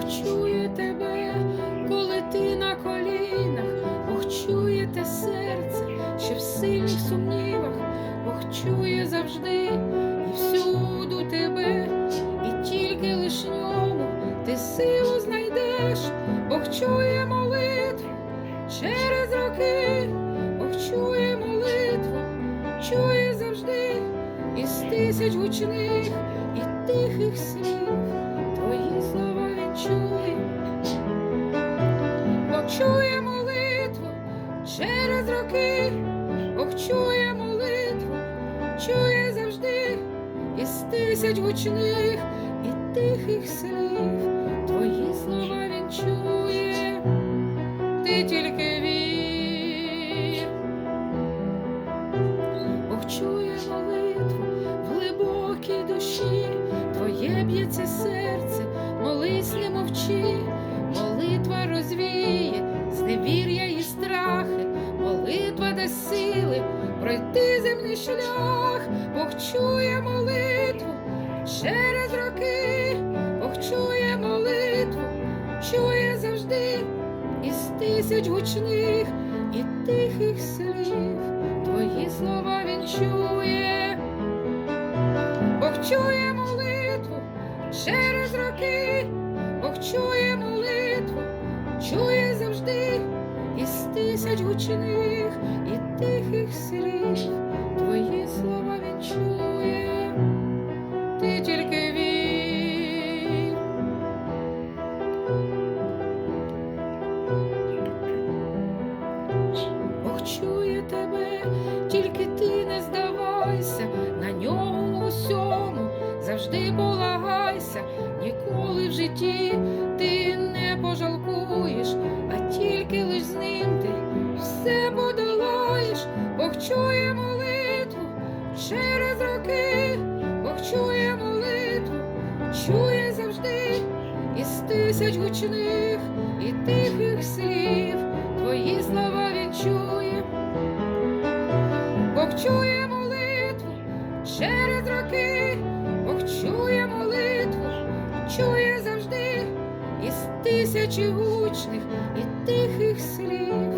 Бог чує тебе, коли ти на колінах, Бог чує те серце, ще в сильних сумнівах, Бог чує завжди і всюду тебе, і тільки лиш ньому ти силу знайдеш, Бог чує молитву через роки, Бог чує молитву, чує завжди із тисяч гучних і тихих слів. Твої слова чує. Бог чує молитву через роки, Бог чує молитву, чує завжди із тисяч гучних і тихих слів, твої слова він чує, ти тільки вір. Бог чує молитву в глибокій душі, твоє б'ється серце, молись, не мовчи, молитва розвіє, зневір'я і страхи, молитва дасть сили, пройти земний шлях, Бог чує молитву через роки, Бог чує молитву, чує завжди із тисяч гучних і тихих слів, твої слова він чує, Бог чує через роки, Бог чує молитву, чує завжди із тисяч гучних і тихих слів, твої слова він чує, ти тільки вір. Бог чує тебе, тільки ти не здавайся, на ньому усьому завжди полагайся, чує завжди із тисяч гучних і тихих слів, твої слова він чує, Бог чує молитву через роки, Бог чує молитву, чує завжди із тисячі гучних і тихих слів,